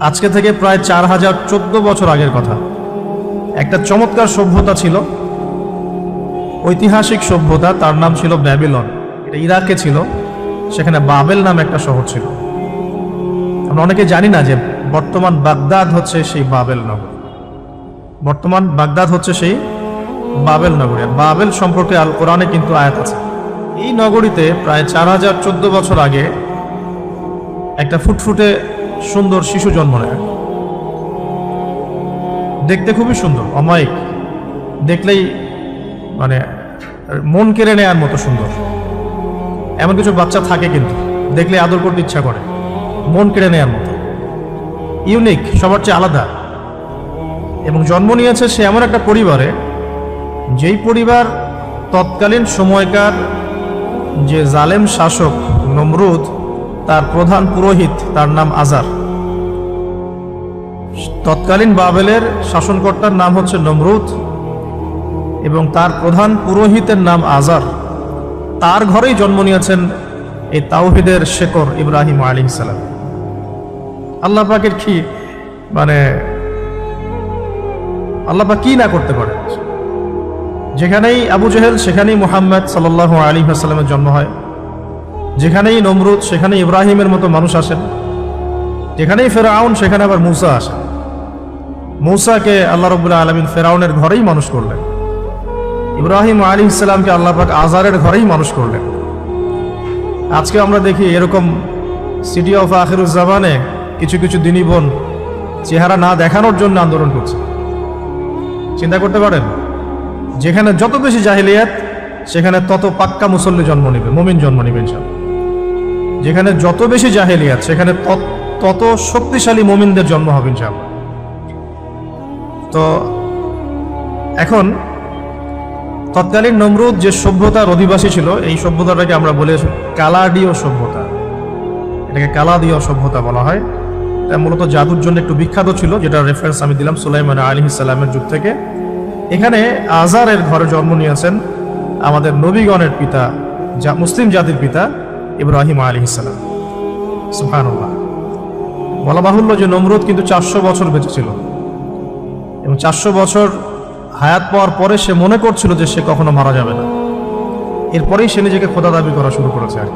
আজকে থেকে প্রায় চার হাজার চোদ্দ বছর আগের কথা। একটা চমৎকার সভ্যতা ছিল। ঐতিহাসিক সভ্যতা, তার নাম ছিল ব্যাবিলন। এটা ইরাকে ছিল, সেখানে বাবেল নামে একটা শহর ছিল। আমরা অনেকে জানি না যে বর্তমান বাগদাদ হচ্ছে সেই বাবেল নগর। বর্তমান বাগদাদ হচ্ছে সেই বাবেল নগরী। বাবেল সম্পর্কে আল কোরআনে কিন্তু আয়াত আছে। এই নগরীতে প্রায় চার হাজার চোদ্দ বছর আগে একটা ফুটফুটে সুন্দর শিশু জন্ম নেয়। দেখতে খুবই সুন্দর, অমায়িক। দেখলেই মানে মন কেড়ে নেয়ার মতো সুন্দর। এমন কিছু বাচ্চা থাকে কিন্তু, দেখলে আদর করতে ইচ্ছা করে, মন কেড়ে নেয়ার মতো। ইউনিক, সবার চেয়ে আলাদা। এবং জন্ম নিয়েছে সে এমন একটা পরিবারে, যেই পরিবার তৎকালীন সময়কার যে জালেম শাসক নমরুদ, তার প্রধান পুরোহিত, তার নাম আজার। তৎকালীন বাবেলের শাসনকর্তার নাম হচ্ছে নমরুদ এবং তার প্রধান পুরোহিতের নাম আজার। তার ঘরেই জন্ম নিয়েছেন এই তাওহিদের শেকর ইব্রাহিম আলী সালাম। আল্লাহ পাকের কি মানে আল্লাহ পাক কি না করতে পারে? যেখানেই আবু জেহেল, সেখানেই মুহাম্মদ সাল্লাহ আলী হাসালামের জন্ম হয়। যেখানেই নমরুদ সেখানে ইব্রাহিমের মতো মানুষ আসেন। যেখানেই ফেরাউন, সেখানে আবার মুসা আসেন। মৌসাকে আল্লাহ রবুল্লাহ আলমিন ফেরাউনের ঘরেই মানুষ করলেন। ইব্রাহিম আলী ইসলামকে আল্লাহ পাক আজারের ঘরেই মানুষ করলেন। আজকে আমরা দেখি এরকম সিটি অফ আখিরুজ্জামানে কিছু কিছু দিনী বোন চেহারা না দেখানোর জন্য আন্দোলন করছে। চিন্তা করতে পারেন, যেখানে যত বেশি জাহিলিয়াত, সেখানে তত পাক্কা মুসল্লি জন্ম নেবে, মুমিন জন্ম নেবে ইনশাআল্লাহ। যেখানে যত বেশি জাহেলিয়াত, সেখানে তত- তত শক্তিশালী মুমিনদের জন্ম হবে ইনশাআল্লাহ। তো এখন তৎকালীন নমরুদ যে সভ্যতার অধিবাসী ছিল, এই সভ্যতাটাকে আমরা বলে কালাডীয় সভ্যতা। এটাকে কালাদীয় সভ্যতা বলা হয়। এটা মূলত জাদুর জন্য একটু বিখ্যাত ছিল, যেটা রেফারেন্স আমি দিলাম সুলাইমান আলী ইসালামের যুগ থেকে। এখানে আজারের ঘরে জন্ম নিয়েছেন আমাদের নবীগণের পিতা যা মুসলিম জাতির পিতা ইব্রাহিম আলী ইসালাম সুহানুল্লাহ বলা বাহুল্য যে নমরুদ কিন্তু চারশো বছর বেঁচে ছিল। এবং চারশো বছর হায়াত পাওয়ার পরে সে মনে করছিল যে সে কখনো মারা যাবে না। এরপরেই সে নিজেকে খোদা দাবি করা শুরু করেছে। আর।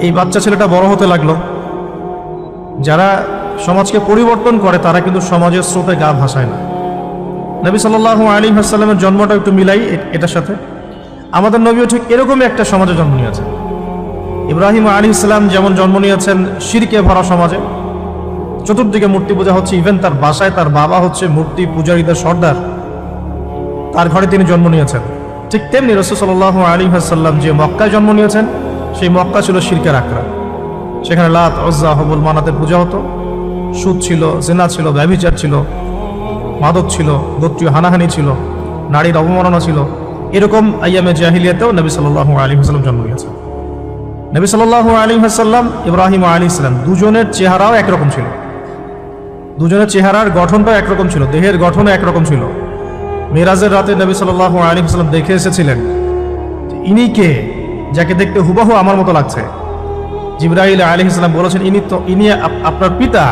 এই বাচ্চা ছেলেটা বড় হতে লাগল। যারা সমাজকে পরিবর্তন করে, তারা কিন্তু সমাজের স্রোতে গা ভাসায় না। নবী সাল্লাহ আলী হাসাল্লামের জন্মটা একটু মিলাই এটার সাথে। আমাদের নবীও ঠিক এরকমই একটা সমাজে জন্ম নিয়েছেন। ইব্রাহিম আলী ইসলাম যেমন জন্ম নিয়েছেন শিরকে ভরা সমাজে চতুর্দিকে মূর্তি পূজা হচ্ছে ইভেন তার বাসায় তার বাবা হচ্ছে মূর্তি পূজারীদের সর্দার। তার ঘরে তিনি জন্ম নিয়েছেন। ঠিক তেমনি রসুল সাল্লাহ আলী হাসাল্লাম যে মক্কায় জন্ম নিয়েছেন, সেই মক্কা ছিল শিরকের আক্রা সেখানে লাত অজ্জা হবুল, মানাতের পূজা হতো। সুদ ছিল, জেনা ছিল, ব্যভিচার ছিল, মাদক ছিল, গোত্রীয় হানাহানি ছিল, নারীর অবমাননা ছিল। এরকম আইয়ামে জাহিলিয়াতেও নবী সাল্লাহ আলী হাসাল্লাম জন্ম নিয়েছেন। নবী সাল্লাহ আলী হাসাল্লাম ইব্রাহিম আলী ইসলাম দুজনের চেহারাও একরকম ছিল। দুজনের চেহারার গঠনটাও একরকম ছিল, দেহের গঠনও একরকম ছিল। মেরাজের রাতে নবী সাল্লাহ আলী হাসাল্লাম দেখে এসেছিলেন ইনি কে, যাকে দেখতে হুবাহু আমার মতো লাগছে। জিব্রাহিল আলী ইসলাম বলেছেন, ইনি তো, ইনি আপনার পিতা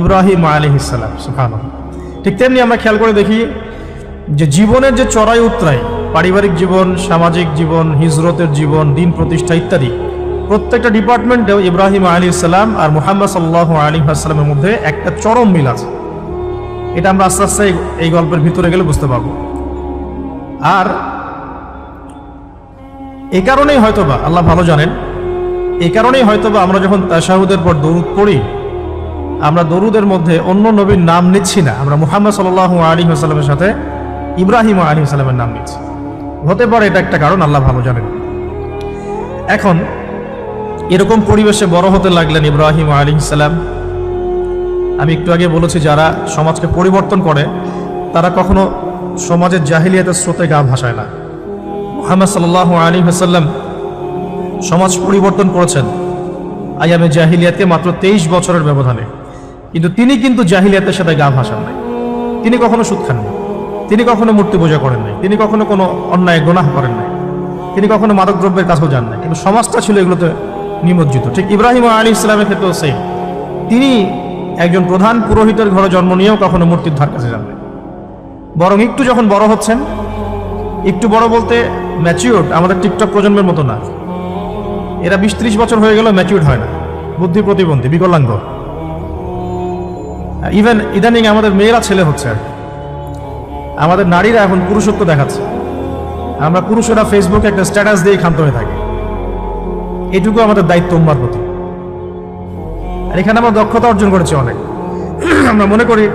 ইব্রাহিম আলী ইসলাম সুফান ঠিক তেমনি আমরা খেয়াল করে দেখি যে জীবনের যে চড়াই উত্তরাই পারিবারিক জীবন, সামাজিক জীবন, হিজরতের জীবন, দিন প্রতিষ্ঠা ইত্যাদি প্রত্যেকটা ডিপার্টমেন্টেও ইব্রাহিম আলী ইসলাম আর মুহাম্মদ সাল্লাহ আলী আসসালামের মধ্যে একটা চরম মিল আছে। এটা আমরা আস্তে আস্তে এই- গল্পের ভিতরে গেলে বুঝতে পারব। আর এই কারণেই হয়তোবা, আল্লাহ ভালো জানেন এই কারণেই হয়তোবা আমরা যখন তাশাহুদের পর দরুদ পড়ি, আমরা দরুদের মধ্যে অন্য নবীর নাম নিচ্ছি না। আমরা মুহাম্মদ সাল্লাহ আলী সাল্লামের সাথে ইব্রাহিম আলী সাল্লামের নাম নিচ্ছি। হতে পারে এটা একটা কারণ, আল্লাহ ভালো জানেন। এখন এরকম পরিবেশে বড় হতে লাগলেন ইব্রাহিম আলী আমি একটু আগে বলেছি, যারা সমাজকে পরিবর্তন করে, তারা কখনো সমাজের জাহিলিয়াতের স্রোতে গা ভাসায় না। মোহাম্মদ সাল্লাহ আলী হাসাল্লাম সমাজ পরিবর্তন করেছেন আয়ামে জাহিলিয়াতে মাত্র তেইশ বছরের ব্যবধানে। কিন্তু তিনি কিন্তু জাহিলিয়াতের সাথে গা ভাসান নাই। তিনি কখনো সুদ খাননি তিনি কখনো মূর্তি পূজা করেন নাই। তিনি কখনো কোনো অন্যায়, গোনাহ করেন নাই। তিনি কখনো মাদক দ্রব্যের কাছেও যান নাই। কিন্তু সমাজটা ছিল এগুলোতে নিমজ্জিত। ঠিক ইব্রাহিম আলী ইসলামের ক্ষেত্রেও সেই তিনি একজন প্রধান পুরোহিতের ঘরে জন্ম নিয়েও কখনো মূর্তির ধার কাছে যান বরং একটু যখন বড় হচ্ছেন, একটু বড় বলতে ম্যাচিউর্ড আমাদের টিকটক প্রজন্মের মতো না। এরা বিশ ত্রিশ বছর হয়ে গেল ম্যাচিউর্ড হয় না। বুদ্ধি প্রতিবন্ধী, বিকলাঙ্গ। ইভেন ইদানিং আমাদের মেয়েরা ছেলে হচ্ছে আমাদের নারীরা এখন পুরুষত্ব দেখাচ্ছে। আমরা পুরুষেরা ফেসবুকে একটা স্ট্যাটাস দিয়ে ক্ষান্ত হয়ে থাকি। এটুকু আমাদের দায়িত্ব উম্মার প্রতি। আর এখানে আমরা দক্ষতা অর্জন করেছি অনেক। আমরা মনে করি,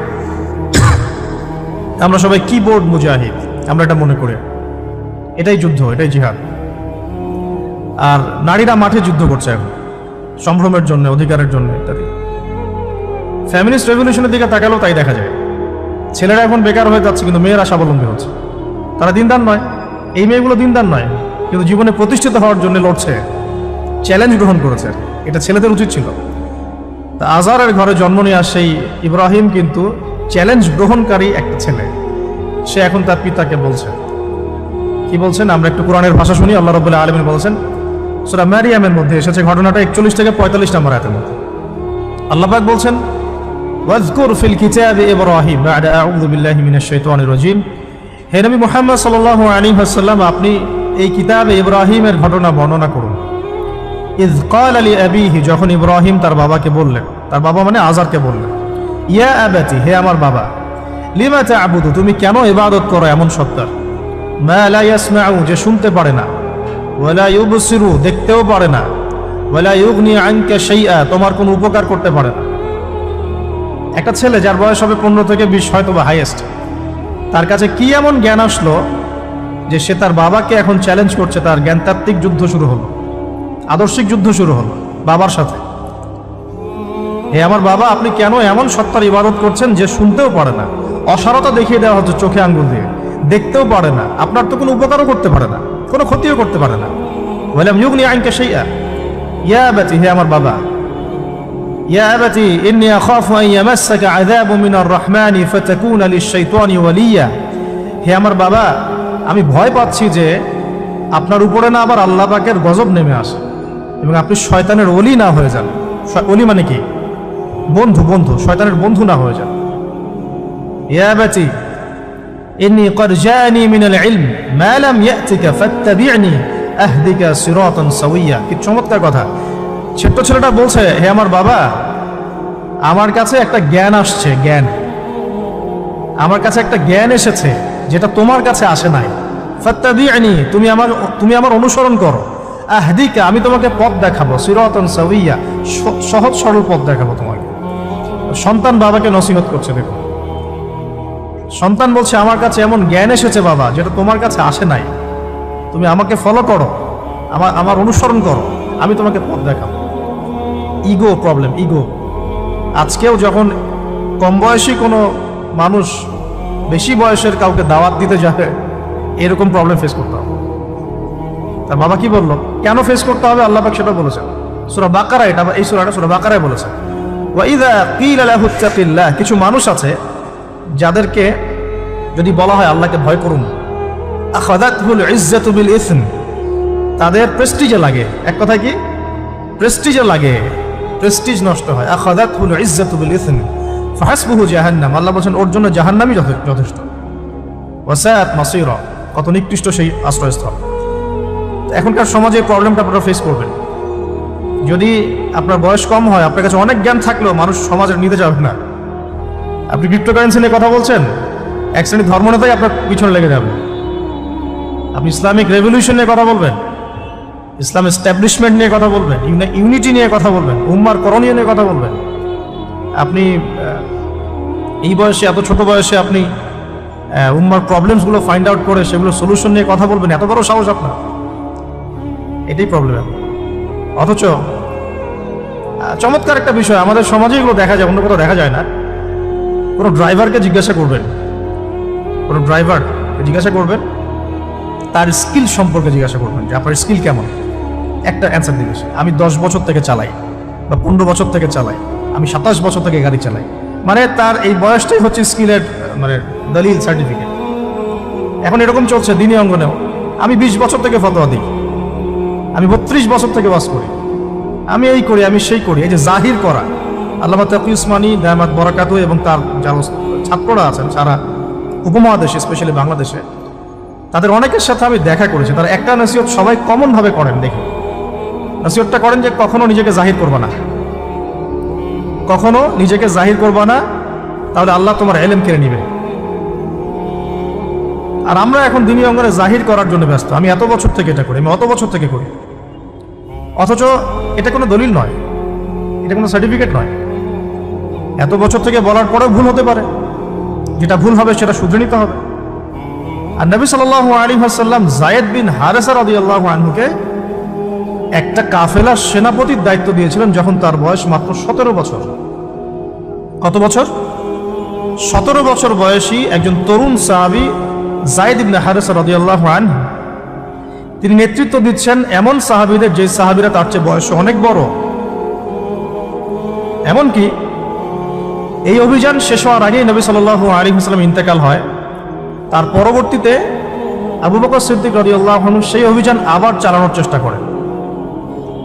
আমরা সবাই কিবোর্ড মুজাহিদ। আমরা এটা মনে করি। এটাই যুদ্ধ, এটাই জিহাদ। আর নারীরা মাঠে যুদ্ধ করছে এখন। সম্ভ্রমের জন্য, অধিকারের জন্য ইত্যাদি। ফ্যামিলিস্ট রেভলিউশনের দিকে তাকালেও তাই দেখা যায়। ছেলেরা এখন বেকার হয়ে যাচ্ছে, কিন্তু মেয়েরা স্বাবলম্বী হচ্ছে। তারা দিনদার নয়। এই মেয়েগুলো দিনদার নয়, কিন্তু জীবনে প্রতিষ্ঠিত হওয়ার জন্য লড়ছে। চ্যালেঞ্জ গ্রহণ করেছে। এটা ছেলেদের উচিত ছিল। তা আজারের ঘরে জন্ম নেওয়া সেই ইব্রাহিম কিন্তু চ্যালেঞ্জ গ্রহণকারী একটা ছেলে। সে এখন তার পিতাকে বলছে। কি বলছেন? আমরা একটু কোরআনের ভাষা শুনি। আল্লাহ রবুল্লাহ আলমিন বলছেন, সুরা ম্যারিয়ামের মধ্যে এসেছে ঘটনাটা একচল্লিশ থেকে পঁয়তাল্লিশ নম্বর আয়াতের মধ্যে। আল্লাহবাক বলছেন, ওয়াজকুর ফিল কিতাবে ইব্রাহিম আউযু বিল্লাহি মিনাশ শাইতানির রাজিম। হে নবী মুহাম্মদ সাল্লাল্লাহু আলাইহি ওয়াসাল্লাম, আপনি এই কিতাবে ইব্রাহিমের ঘটনা বর্ণনা করুন। ইজ ক্বাল আলি আবিহি, যখন ইব্রাহিম তার বাবাকে বললেন, তার বাবা মানে আজারকে বললেন, ইয়া আবাতি, হে আমার বাবা, লিমা তা'বুদু, তুমি কেন ইবাদত করো এমন সত্তার মা লা ইয়াসমাউ, যে শুনতে পারে না। ওয়ালা ইউবসিরু, দেখতেও পারে না। ওয়ালা ইউগনি আনকা শাইআ, তোমার কোনো উপকার করতে পারে না। একটা ছেলে যার বয়স হবে পনেরো থেকে বিশ হয়তো বা হাইয়েস্ট তার কাছে কি এমন জ্ঞান আসলো যে সে তার বাবাকে এখন চ্যালেঞ্জ করছে, তার জ্ঞানতাত্ত্বিক যুদ্ধ শুরু হলো। আদর্শিক যুদ্ধ শুরু হলো, বাবার সাথে। হে আমার বাবা, আপনি কেন এমন সত্তার ইবাদত করছেন যে শুনতেও পারে না? অসারতা দেখিয়ে দেওয়া হচ্ছে চোখে আঙ্গুল দিয়ে। দেখতেও পারে না। আপনার তো কোনো উপকারও করতে পারে না, কোনো ক্ষতিও করতে পারে না। বললাম ইউগনি আইনকে সেই ইয়া ব্যাচি হে আমার বাবা। ইয়া ব্যাচি ইন্নি আখাফু আন ইয়ামাসসাকা আযাবু মিনার রহমানি ফাতাকুনা লিশ-শাইতানি ওয়ালিয়া। হে আমার বাবা, আমি ভয় পাচ্ছি যে আপনার উপরে না আবার আল্লাহ পাকের গজব নেমে আসে। এবং আপনি শয়তানের অলি না হয়ে যান। অলি মানে কি? বন্ধু বন্ধু, শয়তানের বন্ধু না হয়ে যান। ইয়াবাতি ইন্নি করজানি মিনাল ইলম, মা লাম ইয়াতিকা ফাত্তাবি'নি আহদিকা সিরাতান সাওয়িয়া। কি চমৎকার কথা। ছোট্ট ছেলেটা বলছে, হে আমার বাবা, আমার কাছে একটা জ্ঞান আসছে, জ্ঞান। আমার কাছে একটা জ্ঞান এসেছে, যেটা তোমার কাছে আসে নাই। ফাত্তাবি'নি, তুমি আমার তুমি আমার অনুসরণ করো। আহদিকা, আমি তোমাকে পথ দেখাবো, সিরাতান সাওয়িয়া, স- সহজ সরল পথ দেখাবো তোমাকে। সন্তান বাবাকে নসিহত করছে, দেখো। সন্তান বলছে, আমার কাছে এমন জ্ঞান এসেছে বাবা, যেটা তোমার কাছে আসে নাই। তুমি আমাকে ফলো করো, আমার আমার অনুসরণ করো, আমি তোমাকে পথ দেখাবো। ইগো প্রবলেম ইগো আজকেও যখন কম বয়সী কোনো মানুষ বেশি বয়সের কাউকে দাওয়াত দিতে যাবে এরকম প্রবলেম ফেস করতে তার বাবা কি বলল? কেন ফেস করতে হবে? আল্লাহ পাক সেটা বলেছেন। সুরা বাকারা এটা এই সুরাটা সুরা বাকারায় আলাহুত্তাকিল্লাহ কিছু মানুষ আছে যাদেরকে যদি বলা হয় আল্লাহকে ভয় করুন তাদের প্রেস্টিজে লাগে। এক কথা কি? প্রেস্টিজে লাগে। প্রেস্টিজ নষ্ট হয়। আখাদাতহুল ইজ্জাতু বিল ইসম ফাহাসবুহু জাহান্নাম। আল্লাহ বলেন ওর জন্য জাহান্নামই যথে- যথেষ্ট। ওয়াসাত মাসিরা, কত নিকৃষ্ট সেই আশ্রয়স্থল। এখনকার সমাজে প্রবলেমটা আপনারা ফেস করবেন। যদি আপনার বয়স কম হয়, আপনার কাছে অনেক জ্ঞান থাকলেও মানুষ সমাজের নিতে যাবে না। আপনি ক্রিপ্টোকারেন্সি নিয়ে কথা বলছেন, এক শ্রেণির ধর্মনেতাই আপনার পিছনে লেগে যাবে। আপনি ইসলামিক রেভলিউশন নিয়ে কথা বলবেন, ইসলাম এস্টাবলিশমেন্ট নিয়ে কথা বলবেন ইউনিটি নিয়ে কথা বলবেন, উম্মার করণীয় নিয়ে কথা বলবেন। আপনি এই বয়সে, এত ছোট বয়সে আপনি উম্মার প্রবলেমসগুলো ফাইন্ড আউট করে সেগুলো সলিউশন নিয়ে কথা বলবেন, এত বড় সাহস আপনার। এটাই প্রবলেম অথচ চমৎকার একটা বিষয়, আমাদের সমাজে এগুলো দেখা যায়, অন্য কোথাও দেখা যায় না। কোনো ড্রাইভারকে জিজ্ঞাসা করবেন, কোনো ড্রাইভার জিজ্ঞাসা করবেন, তার স্কিল সম্পর্কে জিজ্ঞাসা করবেন যে আপনার স্কিল কেমন। একটা অ্যান্সার দিবে আমি দশ বছর থেকে চালাই, বা পনেরো বছর থেকে চালাই, আমি সাতাশ বছর থেকে গাড়ি চালাই। মানে তার এই বয়সটাই হচ্ছে স্কিলের মানে দলিল সার্টিফিকেট এখন এরকম চলছে, দিনী অঙ্গনেও আমি বিশ বছর থেকে ফতোয়া দিই। আমি বত্রিশ বছর থেকে বাস করি। আমি এই করি, আমি সেই করি, এই যে জাহির করা। আল্লাহ তাকি উসমানী দায়ামাত বরাকাতু এবং তার যারা ছাত্ররা আছেন সারা উপমহাদেশে স্পেশালি বাংলাদেশে, তাদের অনেকের সাথে আমি দেখা করেছি। তারা একটা নসিহত সবাই কমনভাবে করেন দেখি। নসিহতটা করেন যে কখনো নিজেকে জাহির করবা না। কখনো নিজেকে জাহির করবা না, তাহলে আল্লাহ তোমার এলেম কেড়ে নিবে। আর আমরা এখন দিনী অঙ্গনে জাহির করার জন্য ব্যস্ত। আমি এত বছর থেকে এটা করি, আমি অত বছর থেকে করি। অথচ এটা কোনো দলিল নয়। এটা কোনো সার্টিফিকেট নয়। এত বছর থেকে বলার পরেও ভুল হতে পারে। যেটা ভুল হবে সেটা শুধরে নিতে হবে। আর নবী সাল আলী হাসাল্লাম জায়েদ বিন হারেসার আদি আল্লাহ আনহুকে একটা কাফেলার সেনাপতির দায়িত্ব দিয়েছিলেন যখন তার বয়স মাত্র সতেরো বছর। কত বছর? সতেরো বছর বয়সী একজন তরুণ সাহাবি জায়দ ইবনে হারেসা রদিয়াল্লাহ আনহু। তিনি নেতৃত্ব দিচ্ছেন এমন সাহাবিদের যে সাহাবিরা তার চেয়ে বয়স অনেক বড়। এমনকি এই অভিযান শেষ হওয়ার আগেই নবী সাল আলী হাসলাম ইন্তেকাল হয়। তার পরবর্তীতে আবু বকর সিদ্দিক রদিয়াল্লাহ সেই অভিযান আবার চালানোর চেষ্টা করেন।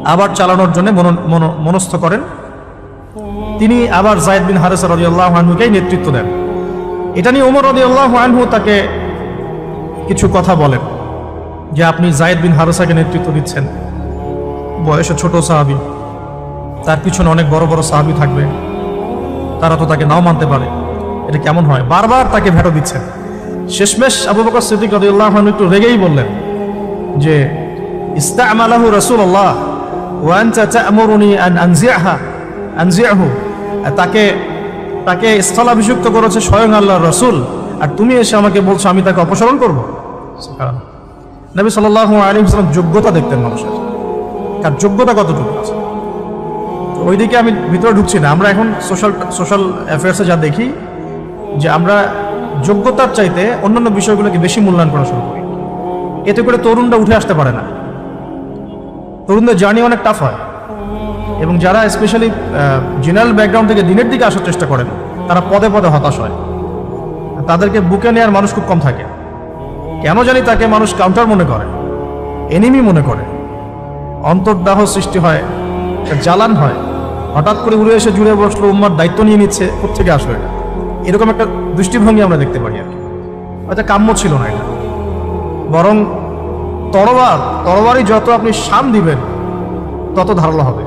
আবার চালানোর জন্য মন- মন- মনস্থ করেন। তিনি আবার জায়দ বিন হারেসা রদিয়াল্লাহ আনহুকেই নেতৃত্ব দেন। এটা নিয়ে ওমর রদিয়াল্লাহ আনহু তাকে কিছু কথা বলেন। যে আপনি জায়দ বিন হারসাকে নেতৃত্ব দিচ্ছেন। বয়সে ছোট সাহাবি। তার পিছনে অনেক বড় বড় সাহাবি থাকবে। তারা তো তাকে নাও মানতে পারে। এটা কেমন হয়? বারবার তাকে ভেটো দিচ্ছেন। শেষমেশ আবু বকর সিদ্দিক রদিয়াল্লাহ আনহু একটু রেগেই বললেন যে, ইস্তামালাহু আর তাকে তাকে স্থলাভিষিক্ত করেছে স্বয়ং আল্লাহর রাসূল। আর তুমি এসে আমাকে বলছো আমি তাকে অপসারণ করব। নবী আলাইহি ওয়াসাল্লাম যোগ্যতা দেখতেন মানুষের। তার যোগ্যতা কতটুকু আছে? ওইদিকে আমি ভিতরে ঢুকছি না। আমরা এখন সোশ্যাল সোশ্যাল অ্যাফেয়ার্সে যা দেখি, যে আমরা যোগ্যতার চাইতে অন্যান্য বিষয়গুলোকে বেশি মূল্যায়ন করা শুরু করি। এতে করে তরুণরা উঠে আসতে পারে না। তরুণদের জার্নি অনেক টাফ হয়। এবং যারা স্পেশালি জেনারেল ব্যাকগ্রাউন্ড থেকে দিনের দিকে আসার চেষ্টা করেন, তারা পদে পদে হতাশ হয়। তাদেরকে বুকে নেওয়ার মানুষ খুব কম থাকে। কেন জানি তাকে মানুষ কাউন্টার মনে করে এনিমি মনে করে। অন্তর্দাহ সৃষ্টি হয়, জ্বালান হয়। হঠাৎ করে উড়ে এসে জুড়ে বসল, উম্মার দায়িত্ব নিয়ে নিচ্ছে কোথেকে আসলো এটা? এরকম একটা দৃষ্টিভঙ্গি আমরা দেখতে পারি আর কি। হয়তো কাম্য ছিল না এটা। বরং তরবার তরবারই যত আপনি শান দিবেন, তত ধারালো হবে।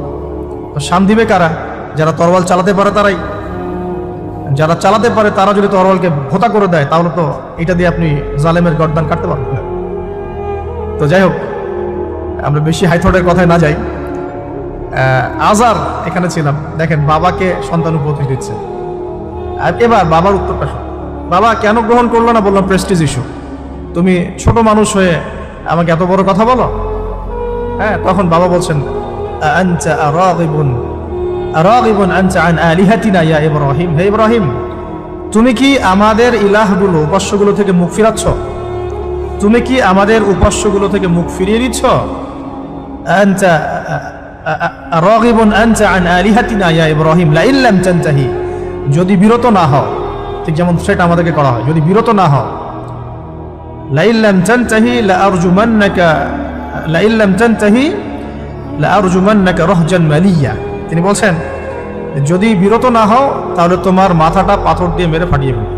তো শান দিবে কারা? যারা তরবাল চালাতে পারে তারাই। যারা চালাতে পারে, তারা যদি তরবালকে ভোতা করে দেয়, তাহলে তো এটা দিয়ে আপনি জালেমের গর্দান কাটতে পারবেন না। তো যাই হোক, আমরা বেশি হাইথটের কথায় না যাই। আজার এখানে ছিলাম। দেখেন, বাবাকে সন্তান উপদেশ দিচ্ছে। আর এবার বাবার উত্তরটা। বাবা, কেন গ্রহণ করল না? বললাম প্রেস্টিজ ইস্যু তুমি ছোট মানুষ হয়ে আমাকে এত বড় কথা বলো? হ্যাঁ তখন বাবা বলছেন আরাগিবুন আনতা আন আলিহাতিনা ইয়া ইব্রাহিম হে ইব্রাহিম তুমি কি আমাদের ইলাহগুলো উপাস্যগুলো থেকে মুখ ফিরাচ্ছ তুমি কি আমাদের উপাস্যগুলো থেকে মুখ ফিরিয়ে দিচ্ছ আনতা আরাগিবুন আনতা আন আলিহাতিনা ইয়া ইব্রাহিম লা ইল্লাম তানতাহি যদি বিরত না হও ঠিক যেমন সেটা আমাদেরকে করা হয় যদি বিরত না হও لئن لم تنتهي لأرجمنك لئن لم تنتهي لأرجمنك رهجا ماليا তিনি বলছেন, যদি বিরত না হও, তাহলে তোমার মাথাটা পাথর দিয়ে মেরে ফাটিয়ে ফেলবে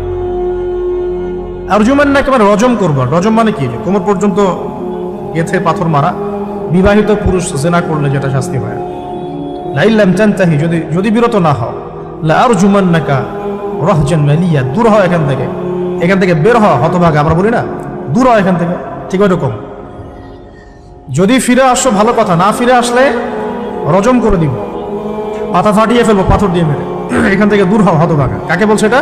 আরজুমান্নাকে মানে রজম করব। রজম মানে কি? কোমর পর্যন্ত গেথে পাথর মারা, বিবাহিত পুরুষ জেনা করলে যেটা শাস্তি হয়। যদি যদি বিরত না হও লা আরজুমান্নাকা রহজান মালিয়া, দূর হও এখান থেকে। এখান থেকে বের হওয়া হতভাগা, আমরা বলি না, দূর হয় এখান থেকে, ঠিক ওইরকম। যদি ফিরে আসো, ভালো কথা, না ফিরে আসলে রজম করে দিব। মাথা ফাটিয়ে ফেলব, পাথর দিয়ে মেরে। এখান থেকে দূর হও হতভাগা। কাকে বলছে এটা?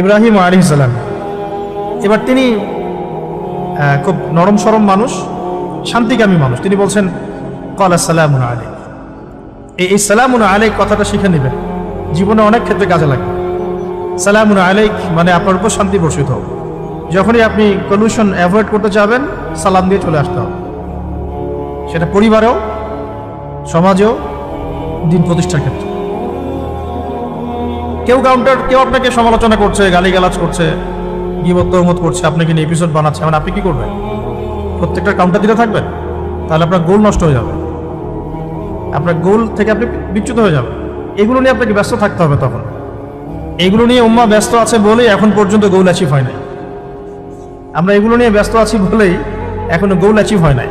ইব্রাহিম আলী সালাম। এবার তিনি খুব নরম সরম মানুষ, শান্তিকামী মানুষ। তিনি বলছেন, কল আসসালাম আলী এই এই সালামুন আলাইক কথাটা শিখে নেবেন। জীবনে অনেক ক্ষেত্রে কাজে লাগে। সালামুন আলাইক মানে আপনার উপর শান্তি বর্ষিত হোক যখনই আপনি পলিউশন অ্যাভয়েড করতে চাবেন সালাম দিয়ে চলে আসতে হবে। সেটা পরিবারেও, সমাজেও দিন প্রতিষ্ঠার ক্ষেত্রে। কেউ কাউন্টার, কেউ আপনাকে সমালোচনা করছে, গালিগালাজ করছে, গিবত করছে, আপনাকে নিয়ে এপিসোড বানাচ্ছে মানে আপনি কি করবেন? প্রত্যেকটা কাউন্টার দিতে থাকবেন, তাহলে আপনার গোল নষ্ট হয়ে যাবে। আপনার গোল থেকে আপনি বিচ্যুত হয়ে যাবেন। এগুলো নিয়ে আপনাকে ব্যস্ত থাকতে হবে তখন। এগুলো নিয়ে উম্মা ব্যস্ত আছে বলেই এখন পর্যন্ত গোল অ্যাচিভ হয় নাই। আমরা এগুলো নিয়ে ব্যস্ত আছি বলেই এখনও গোল অ্যাচিভ হয় নাই।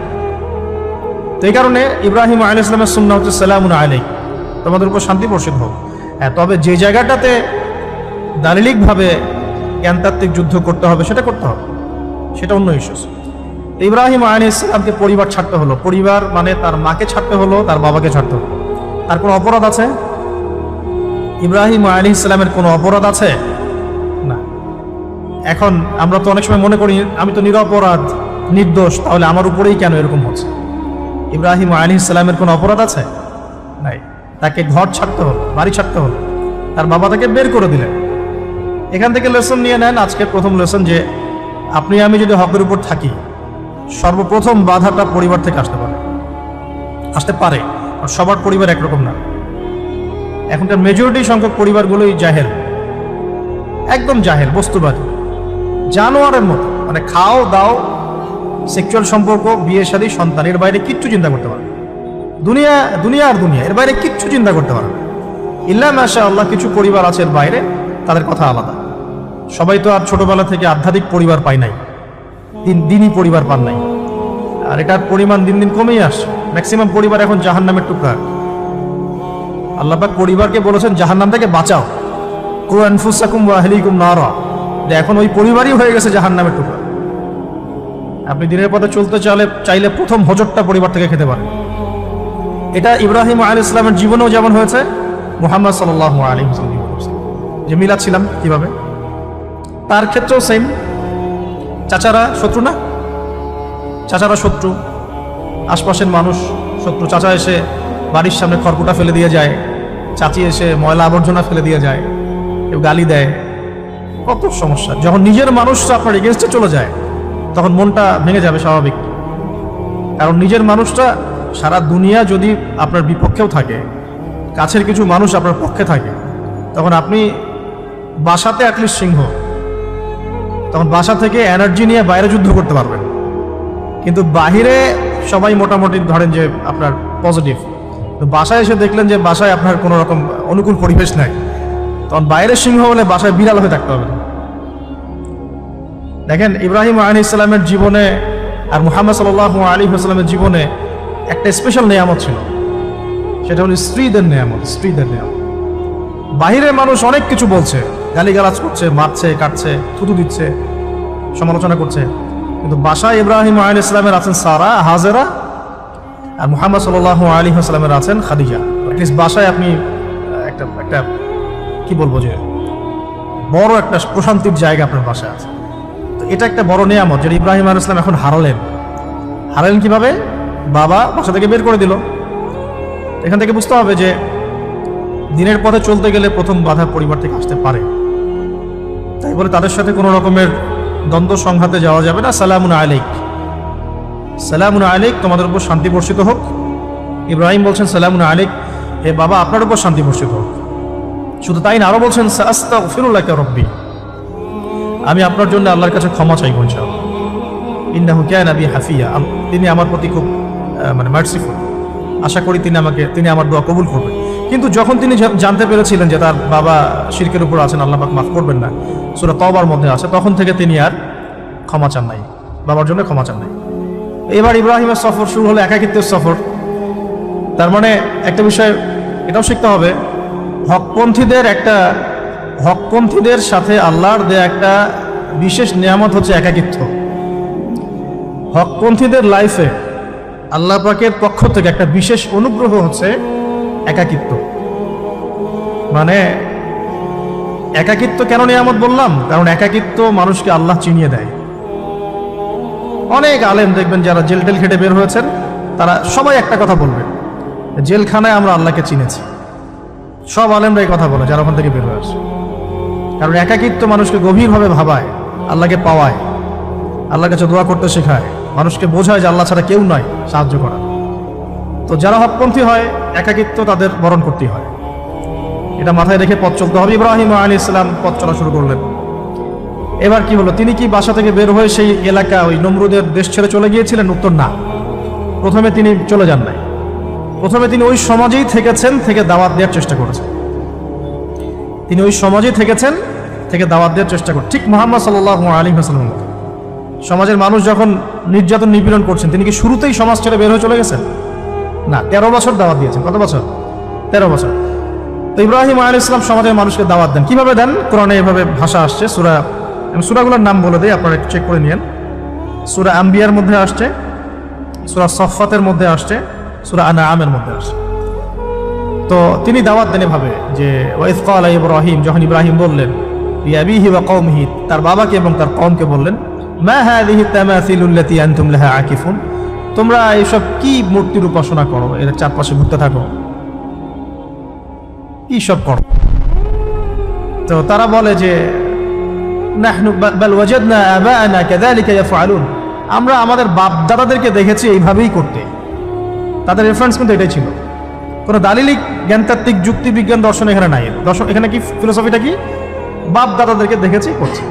তো এই কারণে ইব্রাহিম আলী ইসলামের সুন্না হচ্ছে সালামুন আলাই তোমাদের উপর শান্তি বর্ষিত হোক। তবে যে জায়গাটাতে দালিলিকভাবে জ্ঞানতাত্ত্বিক যুদ্ধ করতে হবে, সেটা করতে হবে। সেটা অন্য ইস্যুস ইব্রাহিম আলী ইসলামকে পরিবার ছাড়তে হলো। পরিবার মানে তার মাকে ছাড়তে হলো, তার বাবাকে ছাড়তে হলো। তার কোনো অপরাধ আছে? ইব্রাহিম আলী ইসলামের কোনো অপরাধ আছে? না। এখন আমরা তো অনেক সময় মনে করি, আমি তো নিরপরাধ, নির্দোষ, তাহলে আমার উপরেই কেন এরকম হচ্ছে? ইব্রাহিম আলী ইসলামের কোনো অপরাধ আছে? নাই। তাকে ঘর ছাড়তে হলো, বাড়ি ছাড়তে হলো। তার বাবা তাকে বের করে দিলেন। এখান থেকে লেসন নিয়ে নেন আজকের প্রথম লেসন যে, আপনি আমি যদি হকের উপর থাকি, সর্বপ্রথম বাধাটা পরিবার থেকে আসতে পারে। আসতে পারে, আর সবার পরিবার একরকম না। এখনকার মেজরিটি সংখ্যক পরিবারগুলোই জাহেল। একদম জাহেল, বস্তুবাদী। জানোয়ারের মতো মানে খাও, দাও সেক্সুয়াল সম্পর্ক, বিয়ে, শাদী সন্তান এর বাইরে কিচ্ছু চিন্তা করতে পারে। দুনিয়া দুনিয়া আর দুনিয়া, এর বাইরে কিচ্ছু চিন্তা করতে পারে না। ইল্লা মাশা আল্লাহ কিছু পরিবার আছে এর বাইরে, তাদের কথা আলাদা। সবাই তো আর ছোটবেলা থেকে আধ্যাত্মিক পরিবার পায় নাই। দিন, দিনই পরিবার পান নাই। আর এটার পরিমাণ দিন দিন কমেই আসছে। ম্যাক্সিমাম পরিবার এখন জাহান নামের টুকরা আল্লাপাক পরিবারকে বলেছেন জাহান নাম থেকে বাঁচাও। কু ওয়াহলিকুম নারা। যে এখন ওই পরিবারই হয়ে গেছে জাহান নামের টুকরা। আপনি দিনের পথে চলতে চাইলে চাইলে প্রথম হজরটা পরিবার থেকে খেতে পারেন। এটা ইব্রাহিম আলী ইসলামের জীবনেও যেমন হয়েছে, মুহাম্মদ সাল্লাহ আলী যে মিলাচ্ছিলাম কীভাবে? তার ক্ষেত্রেও সেম। চাচারা শত্রু না? চাচারা শত্রু। আশপাশের মানুষ শত্রু। চাচা এসে বাড়ির সামনে খড়কুটা ফেলে দিয়ে যায়। চাচি এসে ময়লা আবর্জনা ফেলে দিয়ে যায়। কেউ গালি দেয়। কত সমস্যা। যখন নিজের মানুষটা আপনার এগেনস্টে চলে যায়, তখন মনটা ভেঙে যাবে স্বাভাবিক। কারণ নিজের মানুষটা সারা দুনিয়া যদি আপনার বিপক্ষেও থাকে, কাছের কিছু মানুষ আপনার পক্ষে থাকে, তখন আপনি বাসাতে অ্যাটলিস্ট সিংহ। তখন বাসা থেকে এনার্জি নিয়ে বাইরে যুদ্ধ করতে পারবেন। কিন্তু বাহিরে সবাই মোটামুটি ধরেন যে আপনার পজিটিভ তো বাসায় এসে দেখলেন যে বাসায় আপনার কোনো রকম অনুকূল পরিবেশ নাই। তখন বাইরের সিংহ হলে বাসায় বিড়াল হয়ে থাকতে হবে। দেখেন ইব্রাহিম আলী ইসলামের জীবনে আর মুহাম্মদ সাল আলী ইসলামের জীবনে একটা স্পেশাল নিয়ামত ছিল। সেটা হলো স্ত্রীদের নিয়ামত স্ত্রীদের নিয়ামত। বাহিরের মানুষ অনেক কিছু বলছে, গালিগালাজ করছে, মারছে, কাটছে, থুতু দিচ্ছে, সমালোচনা করছে। কিন্তু বাসায় ইব্রাহিম আলী ইসলামের আছেন সারা, হাজেরা, আর মুহাম্মদ সাল আলী আসলামের আছেন খাদিজা। অ্যাটলিস্ট বাসায় আপনি একটা একটা, কি বলব যে, বড় একটা প্রশান্তির জায়গা আপনার বাসায় আছে। তো এটা একটা বড় নিয়ামত, যেটা ইব্রাহিম আলী ইসলাম এখন হারালেন। হারালেন কীভাবে? বাবা বাসা থেকে বের করে দিল। এখান থেকে বুঝতে হবে যে দিনের পথে চলতে গেলে প্রথম বাধা পরিবার থেকে আসতে পারে। তাই বলে তাদের সাথে কোনো রকমের দ্বন্দ্ব সংঘাতে যাওয়া যাবে না। সালামুন আলাইক। সালামুন আলাইক, তোমাদের উপর শান্তি বর্ষিত হোক। ইব্রাহিম বলছেন, সালামুন আলাইক, হে বাবা, আপনার উপর শান্তি বর্ষিত হোক। শুধু তাই না, আরও বলছেন রব্বি। আমি আপনার জন্য আল্লাহর কাছে ক্ষমা চাইব, ইনশাআল্লাহ। ইন্নাহু ক্যান আবি হাফিয়া। তিনি আমার প্রতি খুব মানে মার্সিফুল আশা করি তিনি আমাকে, তিনি আমার দোয়া কবুল করবেন। কিন্তু যখন তিনি জানতে পেরেছিলেন যে তার বাবা শিরকের উপর আছেন, আল্লাহ পাক মাফ করবেন না, সুরা তবার মধ্যে আছে, তখন থেকে তিনি আর ক্ষমা চান নাই। বাবার জন্য ক্ষমা চান নাই। এবার ইব্রাহিমের সফর শুরু হলো একাকিত্বের সফর। তার মানে একটা বিষয়, এটাও শিখতে হবে, হকপন্থীদের একটা, হকপন্থীদের সাথে আল্লাহর দেয়া একটা বিশেষ নিয়ামত হচ্ছে একাকিত্ব। হকপন্থীদের লাইফে আল্লাহ পাকের পক্ষ থেকে একটা বিশেষ অনুগ্রহ হচ্ছে একাকিত্ব। মানে একাকিত্ব কেন নিয়ামত বললাম? কারণ একাকিত্ব মানুষকে আল্লাহ চিনিয়ে দেয়। অনেক আলেম দেখবেন যারা জেল টেল খেটে বের হয়েছেন, তারা সবাই একটা কথা বলবে, জেলখানায় আমরা আল্লাহকে চিনেছি। সব আলেমরা এই কথা বলে, যারা ওখান থেকে বের হয়ে আসে। কারণ একাকিত্ব মানুষকে গভীরভাবে ভাবায়, আল্লাহকে পাওয়ায়, আল্লাহর কাছে দোয়া করতে শেখায়। মানুষকে বোঝায় যে আল্লাহ ছাড়া কেউ নয় সাহায্য করা। তো যারা হকপন্থী হয়, একাকিত্ব তাদের বরণ করতে হয়। এটা মাথায় রেখে পথ চলতে হবে। ইব্রাহিম আলী ইসলাম পথ চলা শুরু করলেন। এবার কি হলো? তিনি কি বাসা থেকে বের হয়ে সেই এলাকা, ওই নমরুদের দেশ ছেড়ে চলে গিয়েছিলেন? উত্তর, না। প্রথমে তিনি চলে যান নাই। প্রথমে তিনি ওই সমাজেই থেকেছেন, থেকে দাওয়াত দেওয়ার চেষ্টা করেছেন। তিনি ওই সমাজে থেকেছেন, থেকে দাওয়াত দেওয়ার চেষ্টা করেন ঠিক মোহাম্মদ সাল্লাহ আলী মতো। সমাজের মানুষ যখন নির্যাতন নিপীড়ন করছেন। তিনি কি শুরুতেই সমাজ ছেড়ে বের হয়ে চলে গেছেন? না, তেরো বছর দাওয়াত দিয়েছেন। কত বছর? তেরো বছর। তো ইব্রাহিম আলী ইসলাম সমাজের মানুষকে দাওয়াত দেন। কীভাবে দেন? কোরআনে এভাবে ভাষা আসছে, সুরা আমি সুরাগুলোর নাম বলে দিই, আপনারা একটু চেক করে নিন সুরা আম্বিয়ার মধ্যে আসছে, সুরা সফাতের মধ্যে আসছে, সুরা আনা আমের মধ্যে আসছে। তো তিনি দাওয়াত দেন এভাবে যে ওয়াইফকাল ইব্রাহিম, যখন ইব্রাহিম বললেন ইয়াবিহি ওয়া কওমিহি, তার বাবাকে এবং তার কওমকে বললেন মা হাদিহি তামাসিলুল্লাতি আনতুম লাহা আকিফুন? তোমরা এইসব কি মূর্তির উপাসনা করো? এর চারপাশে ঘুরতে থাকো। কি সব করো? তো তারা বলে যে, নাহনু বাল ওয়াজাদনা আবাআনা কাযালিকা ইয়াফআলুন। আমরা আমাদের বাপ দাদাদেরকে দেখেছি এইভাবেই করতে। তাদের রেফারেন্স কিন্তু এটাই ছিল। কোনো দালিলিক, জ্ঞানতাত্ত্বিক, যুক্তি বিজ্ঞান দর্শন এখানে নাই। দর্শন, এখানে কি? ফিলোসফিটা কি? বাপ দাদাদেরকে দেখেছি করছে।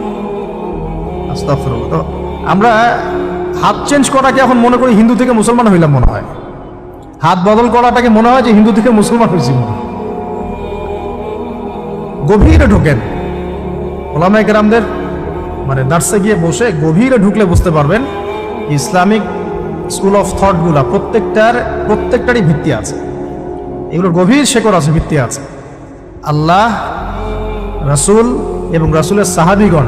তো আমরা হাত চেঞ্জ করাকে এখন মনে করি হিন্দু থেকে মুসলমান হইলাম মনে হয়। হাত বদল করাটাকে মনে হয় যে হিন্দু থেকে মুসলমান হয়েছি মনে গভীরে ঢোকেন। ওলামায় গ্রামদের মানে দার্সে গিয়ে বসে গভীরে ঢুকলে বুঝতে পারবেন, ইসলামিক স্কুল অফ থটগুলা প্রত্যেকটার, প্রত্যেকটারই ভিত্তি আছে। এগুলোর গভীর শেকড় আছে, ভিত্তি আছে। আল্লাহ, রাসূল এবং রাসূলের সাহাবিগণ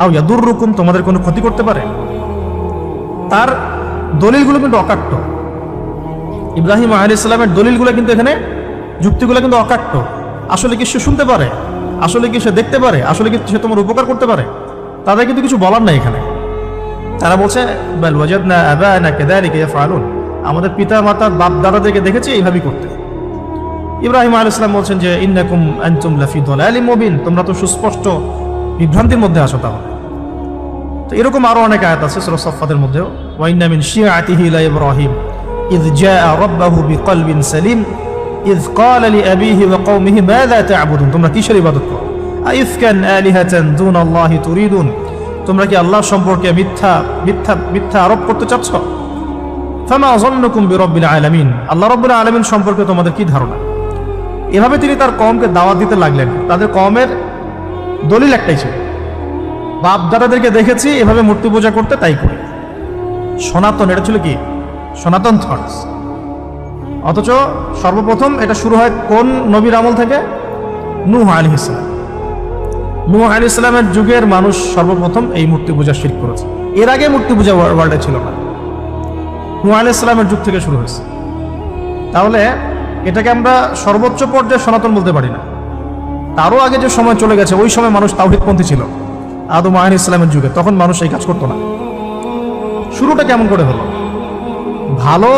আও ইয়াদুররুকুম তোমাদের কোনো ক্ষতি করতে পারে? তার দলিলগুলো কিন্তু অকাট্য। ইব্রাহিম আলী ইসলামের দলিলগুলো কিন্তু এখানে, যুক্তিগুলো কিন্তু অকাট্য। আসলে কি সে শুনতে পারে? আসলে কি সে দেখতে পারে? আসলে কি সে তোমার উপকার করতে পারে? তাদের কিন্তু কিছু বলার নাই এখানে। তারা বলছে, "বাল ওয়াজাদনা আবানা কাযালিকা ইয়াফআলুন। আমাদের পিতা মাতা বাপ দাদাদেরকে দেখেছি এইভাবেই করতে। ইব্রাহিম আলাইহিস সালাম বলছেন যে, ইন্নাকুম আনতুম লাফি দালালিম মুবিন। তোমরা তো সুস্পষ্ট বিভ্রান্তির মধ্যে আছো তাহলে তো এরকম আরো অনেক আয়াত আছে সূরা সাফফাতের মধ্যেও ওয়া ইন্না মিন শিয়াতিহি লা ইব্রাহিম إذ جاء ربه بقلب سليم إذ قال لأبيه وقومه ماذا تعبدون তোমরা কিসের ইবাদত করো আইফকান আলিহাতান দুন আল্লাহ তুরিদুন তোমরা কি আল্লাহ সম্পর্কে মিথ্যা মিথ্যা মিথ্যা আরোপ করতে চাচ্ছ ফামা যন্নুকুম বিরব্বিল আলামিন আল্লাহ রাব্বুল আলামিন সম্পর্কে তোমাদের কি ধারণা এভাবে তিনি তার কমকে দাওয়াত দিতে লাগলেন তাদের কমের দলিল একটাই ছিল। বাপ দাদাদেরকে দেখেছি, এভাবে মূর্তি পূজা করতে তাই করি। সনাতন, এটা ছিল কি? সনাতন থটস অথচ সর্বপ্রথম এটা শুরু হয় কোন নবীর আমল থেকে? নূহ আলী ইসলাম নূহ আলী ইসলামের যুগের মানুষ সর্বপ্রথম এই মূর্তি পূজা শিল্প করেছে। এর আগে মূর্তি পূজা ওয়ার্ল্ডে ছিল না। নূহ আলী ইসলামের যুগ থেকে শুরু হয়েছে। তাহলে এটাকে আমরা সর্বোচ্চ পর্যায়ে সনাতন বলতে পারি না। তারও আগে যে সময় চলে গেছে, ওই সময় মানুষ তাওহিদপন্থী ছিল। আদম আহন ইসলামের যুগে, তখন মানুষ এই কাজ করতো না। শুরুটা কেমন করে হলো? ভালো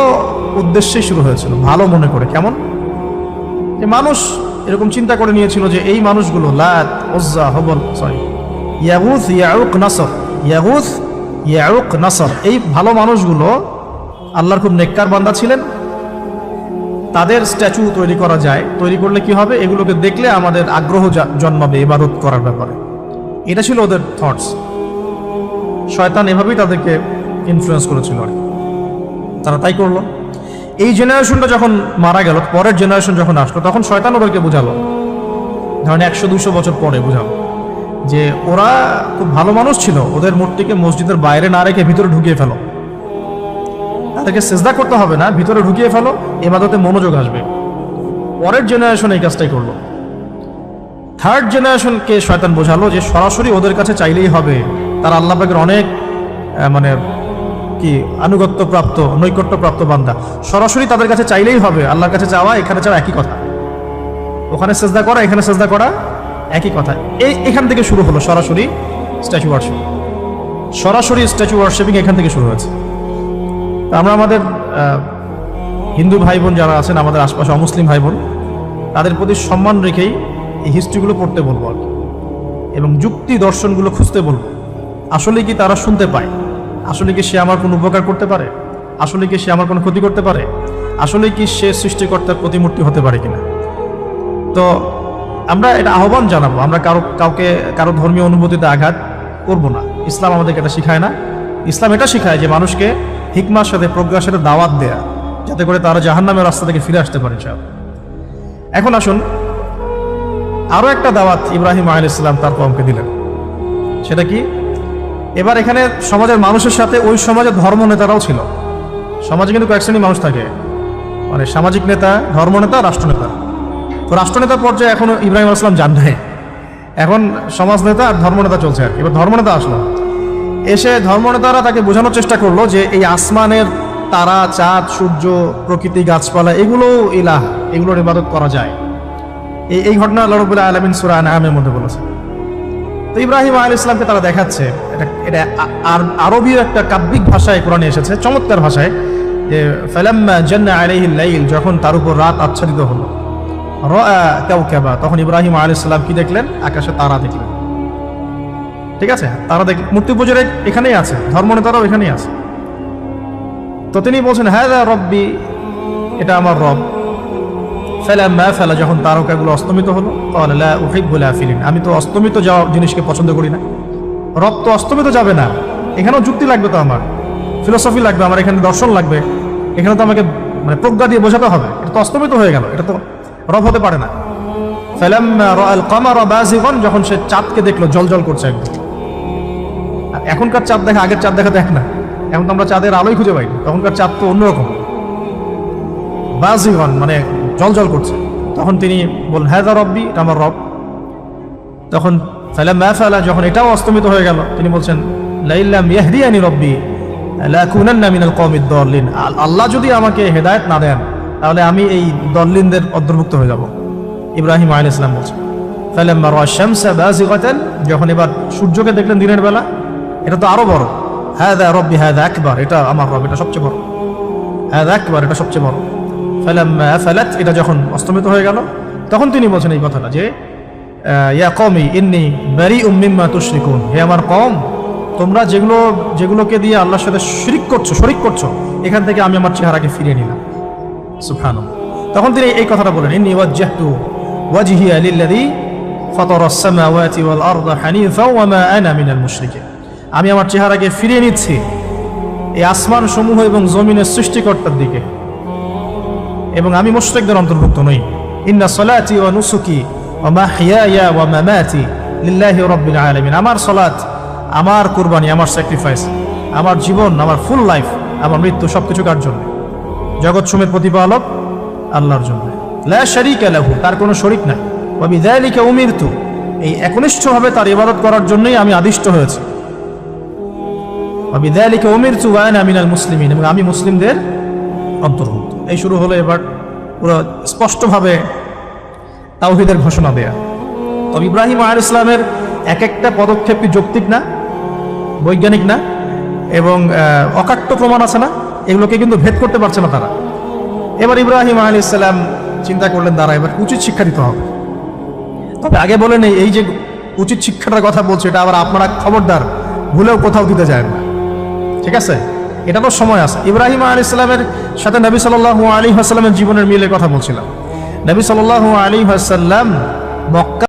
উদ্দেশ্যে শুরু হয়েছিল, ভালো মনে করে। কেমন? যে মানুষ এরকম চিন্তা করে নিয়েছিল যে এই মানুষগুলো, লাত ওজ্জা হবল, সরি ইয়াগুথ ইয়াউক নাসর ইয়াগুথ ইয়াউক নাসর, এই ভালো মানুষগুলো আল্লাহর খুব নেককার বান্দা ছিলেন তাদের স্ট্যাচু তৈরি করা যায়। তৈরি করলে কি হবে? এগুলোকে দেখলে আমাদের আগ্রহ জন্মাবে ইবাদত করার ব্যাপারে। এটা ছিল ওদের থটস শয়তান এভাবেই তাদেরকে ইনফ্লুয়েন্স করেছিল আর তারা তাই করল। এই জেনারেশনটা যখন মারা গেল, পরের জেনারেশন যখন আসলো, তখন শয়তান ওদেরকে বুঝালো। ধরেন একশো দুশো বছর পরে বুঝালো যে ওরা খুব ভালো মানুষ ছিল। ওদের মূর্তিকে মসজিদের বাইরে না রেখে ভিতরে ঢুকিয়ে ফেলো। তাদেরকে সেজদা করতে হবে না, ভিতরে ঢুকিয়ে ফেলো এবাদতে মনোযোগ আসবে। পরের জেনারেশন এই কাজটাই করল। থার্ড জেনারেশনকে শয়তান বোঝালো যে সরাসরি ওদের কাছে চাইলেই হবে। তারা আল্লাহ পাকের অনেক মানে কি আনুগত্য প্রাপ্ত নৈকট্য প্রাপ্ত বান্দা। সরাসরি তাদের কাছে চাইলেই হবে। আল্লাহর কাছে চাওয়া, এখানে চাওয়া একই কথা। ওখানে সেজদা করা, এখানে সেজদা করা একই কথা। এই, এখান থেকে শুরু হলো সরাসরি স্ট্যাচু ওয়ার্শিপ সরাসরি স্ট্যাচু ওয়ার্শিপিং এখান থেকে শুরু হয়েছে। আমরা আমাদের হিন্দু ভাই বোন যারা আছেন, আমাদের আশপাশে অমুসলিম ভাই বোন তাদের প্রতি সম্মান রেখেই এই হিস্ট্রিগুলো পড়তে বলব আর কি। এবং যুক্তি দর্শনগুলো খুঁজতে বলব। আসলে কি তারা শুনতে পায়? আসলে কি সে আমার কোনো উপকার করতে পারে? আসলে কি সে আমার কোনো ক্ষতি করতে পারে? আসলে কি সে সৃষ্টিকর্তার প্রতিমূর্তি হতে পারে কিনা? তো আমরা এটা আহ্বান জানাব। আমরা কারও, কাউকে, কারও ধর্মীয় অনুভূতিতে আঘাত করব না। ইসলাম আমাদেরকে এটা শিখায় না। ইসলাম এটা শিখায় যে মানুষকে হিকমার সাথে প্রজ্ঞার সাথে দাওয়াত দেয়া, যাতে করে তারা জাহান্নামের রাস্তা থেকে ফিরে আসতে পারে সব এখন আসুন আরও একটা দাওয়াত ইব্রাহিম আল ইসলাম তার কমকে দিলেন। সেটা কি? এবার এখানে সমাজের মানুষের সাথে ওই সমাজের ধর্ম নেতারাও ছিল। সমাজে কিন্তু কয়েক শ্রেণির মানুষ থাকে। মানে সামাজিক নেতা ধর্মনেতা রাষ্ট্রনেতা তো রাষ্ট্রনেতা পর্যায়ে এখনও ইব্রাহিম আসলাম যান নাই। এখন সমাজ নেতা আর ধর্মনেতা চলছে আর কি। এবার ধর্মনেতা আসলো। এসে ধর্মনেতারা তাকে বোঝানোর চেষ্টা করল যে এই আসমানের তারা, চাঁদ, সূর্য, প্রকৃতি, গাছপালা, এগুলো ইলাহ, এগুলোর ইবাদত করা যায়। এই এই ঘটনা আল্লাহ আলমিন সুরা আনামের মধ্যে বলেছে তো ইব্রাহিম আল ইসলামকে তারা দেখাচ্ছে, এটা এটা আর, আরবীয় একটা কাব্যিক ভাষায় কোরআনে এসেছে, চমৎকার ভাষায়, যে ফালাম্মা জান্না লাইল, যখন তার উপর রাত আচ্ছাদিত হলো। কাউকাবা তখন ইব্রাহিম আলাইহিস সালাম কি দেখলেন? আকাশে তারা দেখলেন। ঠিক আছে? তারা দেখ, মূর্তি পুজোর এখানেই আছে, ধর্মনেতারাও এখানেই আছে। তো তিনি বলছেন হ্যাঁ দা রব্বি, এটা আমার রব। ফেলা ম্যা ফেলা, যখন তারকাগুলো অস্তমিত হলো তাহলে বলে ফিলিন, আমি তো অস্তমিত যাওয়া জিনিসকে পছন্দ করি না। রব তো অস্তমিত যাবে না। এখানেও যুক্তি লাগবে তো আমার। ফিলোসফি লাগবে, আমার এখানে দর্শন লাগবে। এখানে তো আমাকে মানে প্রজ্ঞা দিয়ে বোঝাতে হবে। এটা তো অস্তমিত হয়ে গেল, এটা তো রব হতে পারে না। ফেলাম কমার বাজিগন যখন সে চাঁদকে দেখল জল জল করছে একদম। এখনকার চাঁদ দেখা, আগের চাঁদ দেখা দেখ না। এখন তো আমরা চাঁদের আলোই খুঁজে পাই তখনকার চাঁদ তো অন্যরকম। বাজিগন মানে জল জল করছে। তখন তিনি বললেন হ্যাঁ রব্বি, এটা আমার রব। তখন ফেলা ম্যা ফেলা, যখন এটাও অস্তমিত হয়ে গেল, তিনি বলছেন লাইল্লাম ইয়াহদিয়ানি রব্বি মিনাল কওমিদ দল্লিন। আল্লাহ যদি আমাকে হেদায়েত না দেন, তাহলে আমি এই দল্লিনদের অন্তর্ভুক্ত হয়ে যাব। ইব্রাহিম আলাইহিস ইসলাম বলছেন, ফালাম্মা রাআ শামসা বাজিগাতান যখন এবার সূর্যকে দেখলেন দিনের বেলা এটা তো আরও বড়। হাদা রব্বি হাদা আকবার, এটা আমার রব, এটা সবচেয়ে বড়। হাদা আকবার, এটা সবচেয়ে বড়। ফালাম্মা আফালাত এটা যখন অস্তমিত হয়ে গেল, তখন তিনি বলছেন এই কথাটা যে ইয়া কমি ইন্নি বারিউম মিম্মা তুশরিকুন। হে আমার কম তোমরা যেগুলো, যেগুলোকে দিয়ে আল্লাহর সাথে শিরিক করছ, শরিক করছ, এখান থেকে আমি আমার চেহারাকে ফিরিয়ে নিলাম। সুবহান তখন তিনি এই কথাটা বলেন, ইন্নি ওয়াজ্জাহতু ওয়াজহিয়া লিল্লাযী ফাতারা আস-সামাওয়াতি ওয়াল আরদা হানিফা ওয়া মা আনা মিনাল মুশরিকিন। আমি আমার চেহারাকে ফিরিয়ে নিচ্ছি এই আসমান সমূহ এবং জমিনের সৃষ্টিকর্তার দিকে। এবং আমি মুশরিকদের অন্তর্ভুক্ত নই। ইন্না সলাতি ও নুসুকি ওয়া মাহইয়ায়া ওয়া মামাতি লিল্লাহি রাব্বিল আলামিন। আমার সলাত আমার কুরবানি, আমার স্যাক্রিফাইস আমার জীবন, আমার ফুল লাইফ আমার মৃত্যু সবকিছু কার জন্য? জগৎ সুমের প্রতিপালক আল্লাহর জন্য। লা শারীকা লাহু, তার কোনো শরীক নাই। ওয়া বিযালিকা উমিরতু, এই একনিষ্ঠভাবে তার ইবাদত করার জন্যই আমি আদিষ্ট হয়েছি। ওয়া বিযালিকা উমিরতু ওয়া আনা মিনাল মুসলিমিন, এবং আমি মুসলিমদের অন্তর্ভুক্ত। এই শুরু হলো এবার পুরো স্পষ্টভাবে তাওহিদের ঘোষণা দেয়া। তবে ইব্রাহিম আল ইসলামের এক একটা পদক্ষেপ কি যৌক্তিক না? বৈজ্ঞানিক না? এবং অকাট্য প্রমাণ আছে না? এগুলোকে কিন্তু ভেদ করতে পারছে না তারা। এবার ইব্রাহিম আলী ইসলাম চিন্তা করলেন তারা এবার উচিত শিক্ষা দিতে হবে। তবে আগে বলে নেই, এই যে উচিত শিক্ষাটার কথা বলছে, এটা আবার আপনারা খবরদার, ভুলেও কোথাও দিতে যায় না। ঠিক আছে? এটা তো সময় আছে। ইব্রাহিম আলী ইসলামের সাথে নবী সাল্লাহ আলী আসাল্লামের জীবনের মিলের কথা বলছিলাম। নবী সাল আলী হাসাল্লাম মক্কা